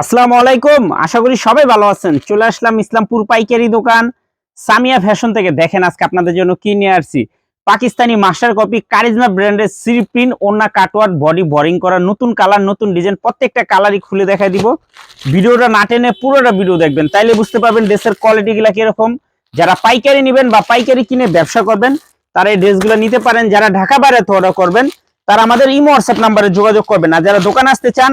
আসসালামু আলাইকুম। আশা করি সবাই ভালো আছেন। চলে আসলাম ইসলামপুর পাইকারি দোকান। সামিয়া ফ্যাশন থেকে দেখেন আজকে আপনাদের জন্য কি নিয়ে আসছি। পাকিস্তানি মাস্টার কপি কারিজমা ব্র্যান্ডের সিরি প্রিন্ট ওন্না কাটওয়ার্ড বডি বোরিং করা নতুন কালার, নতুন ডিজাইন, প্রত্যেকটা কালারই খুলে দেখাই দিব। ভিডিওটা না টেনে পুরোটা ভিডিও দেখবেন। তাইলে বুঝতে পারবেন ড্রেসের কোয়ালিটি গুলা কীরকম। যারা পাইকারি নেবেন বা পাইকারি কিনে ব্যবসা করবেন, তারা এই ড্রেসগুলো নিতে পারেন। যারা ঢাকা বাইরে অর্ডার করবেন, তারা আমাদের ইমো হোয়াটসঅ্যাপ নাম্বারে যোগাযোগ করবেন। আর যারা দোকান আসতে চান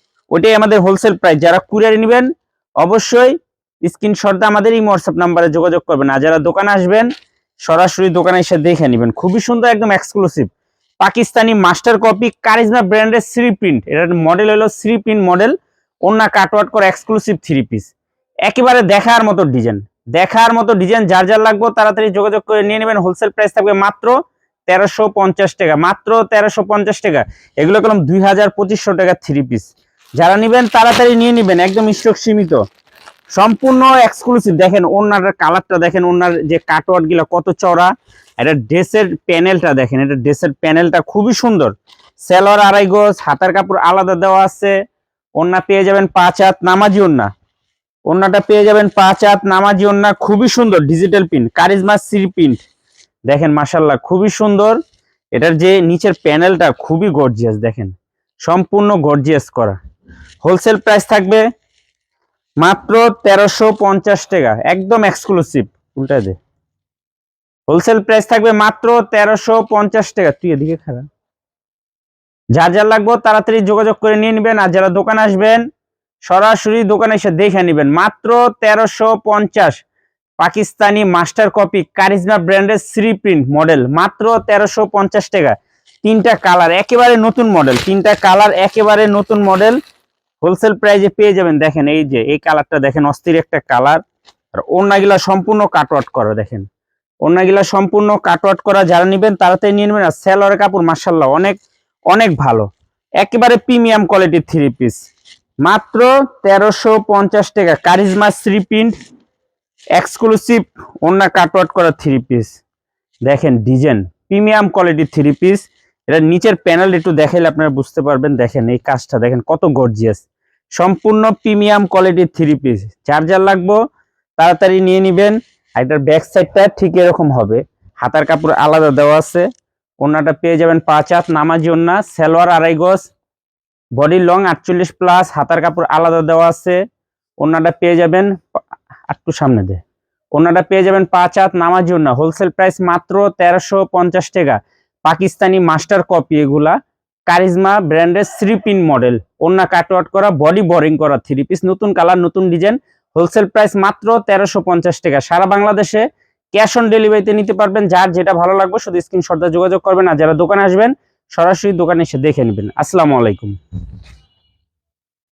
ওটাই আমাদের হোলসেল প্রাইস যারা কুরিয়ারে নেবেন, অবশ্যই স্ক্রিনশট দিয়ে আমাদের এই হোয়াটসঅ্যাপ নাম্বারে যোগাযোগ করবেন। আর যারা দোকানে আসবেন, সরাসরি দোকানে এসে দেখে নেবেন। খুবই সুন্দর, একদম exclusive Pakistani master copy Charizma ব্র্যান্ডের থ্রি প্রিন্ট এটার মডেল হলো থ্রি প্রিন্ট মডেল অন্য কাটওয়ার্ট করে এক্সক্লুসিভ থ্রি পিস একেবারে দেখার মতো ডিজাইন দেখার মতো ডিজাইন যার যার লাগবে তাড়াতাড়ি যোগাযোগ করে নিয়ে নেবেন। হোলসেল প্রাইস থাকবে মাত্র তেরোশো পঞ্চাশ টাকা। মাত্র তেরোশো পঞ্চাশ টাকা। এগুলো কলম দুই হাজার পঁচিশশো টাকা থ্রি পিস যারা নিবেন তাড়াতাড়ি নিয়ে নিবেন, একদম স্টক সীমিত। সম্পূর্ণ এক্সক্লুসিভ দেখেন ওনার কালারটা দেখেন ওনার যে কাটওয়ার্ডগুলো, কত চড়া এটা ড্রেসের প্যানেলটা দেখেন, এটা ড্রেসের প্যানেলটা খুবই সুন্দর। সেলর আড়াই গোজ, হাতার কাপড় আলাদা দেওয়া আছে। ওন্না পেয়ে যাবেন পাঁচ হাত, নামাজি ওন্না ওন্নাটা পেয়ে যাবেন পাঁচ হাত, নামাজি ওন্না খুবই সুন্দর ডিজিটাল প্রিন্ট কারিজমা সিরি প্রিন্ট দেখেন মাসাল্লাহ খুবই সুন্দর। এটার যে নিচের প্যানেলটা খুবই গর্জিয়াস দেখেন। সম্পূর্ণ গর্জিয়াস করা। হোলসেল প্রাইস থাকবে মাত্র তেরোশো পঞ্চাশ টাকা। একদম এক্সক্লুসিভ উল্টা দে। হোলসেল প্রাইস থাকবে মাত্র তেরোশো পঞ্চাশ টাকা। তুই এদিকে খারাপ যার যার লাগবে তাড়াতাড়ি যোগাযোগ করে নিয়ে নেবেন আর যারা দোকানে আসবেন, সরাসরি দোকানে এসে দেখে নেবেন। মাত্র তেরোশো পঞ্চাশ পাকিস্তানি মাস্টার কপি কারিজমা ব্র্যান্ডের শ্রী প্রিন্ট মডেল। মাত্র তেরোশো পঞ্চাশ টাকা। তিনটা কালার, একেবারে নতুন মডেল। তিনটা কালার, একেবারে নতুন মডেল। হোলসেল প্রাইজে পেয়ে যাবেন, দেখেন এই যে, এই কালারটা দেখেন, অস্থির একটা কালার। আর ওনাগুলা সম্পূর্ণ কাটওয়াট করা, দেখেন। ওনাগুলা সম্পূর্ণ কাটওয়াট করা, যারা নেবেন তাড়াতাড়ি নিয়ে নেবেন। আর সেলরের কাপড় মার্শাল্লাহ অনেক অনেক ভালো। একেবারে প্রিমিয়াম কোয়ালিটির থ্রি পিস মাত্র তেরোশো পঞ্চাশ টাকা। কারিজমা থ্রি প্রিন্ট এক্সক্লুসিভ ওনা কাটওয়াট করা থ্রি পিস দেখেন ডিজাইন প্রিমিয়াম কোয়ালিটির থ্রি পিস এটা নিচের প্যানেল একটু দেখাইলে আপনারা বুঝতে পারবেন। দেখেন এই কাজটা, দেখেন কত গর্জিয়াস সম্পূর্ণ প্রিমিয়াম কোয়ালিটির থ্রি পিস যার লাগবো, তাড়াতাড়ি নিয়ে নিবেন। আর এটার ব্যাক সাইডটা ঠিক এরকম হবে। হাতার কাপড় আলাদা দেওয়া আছে। ওনাটা পেয়ে যাবেন পাঁচ হাত, নামাজি ওন্না, সালোয়ার আড়াই গজ। বডি লং আটচল্লিশ প্লাস হাতার কাপড় আলাদা দেওয়া আছে। ওনাটা পেয়ে যাবেন, একটু সামনে দে। ওনাটা পেয়ে যাবেন পাঁচ হাত, নামাজি ওন্না। হোলসেল প্রাইস মাত্র তেরোশো পঞ্চাশ টাকা। পাকিস্তানি মাস্টার কপি এগুলা। কারিজমা ব্র্যান্ডের থ্রি পিন মডেল। ওন্না কাটওয়াট করা বডি বোরিং করা থ্রি পিস নতুন কালার নতুন ডিজাইন হোলসেল প্রাইস মাত্র তেরোশো পঞ্চাশ টাকা। সারা বাংলাদেশে ক্যাশ অন ডেলিভারিতে নিতে পারবেন। যার যেটা ভালো লাগবে শুধু স্ক্রিনশটে যোগাযোগ করবেন। আর যারা দোকানে আসবেন, সরাসরি দোকানে এসে দেখে নেবেন। আসসালামু আলাইকুম।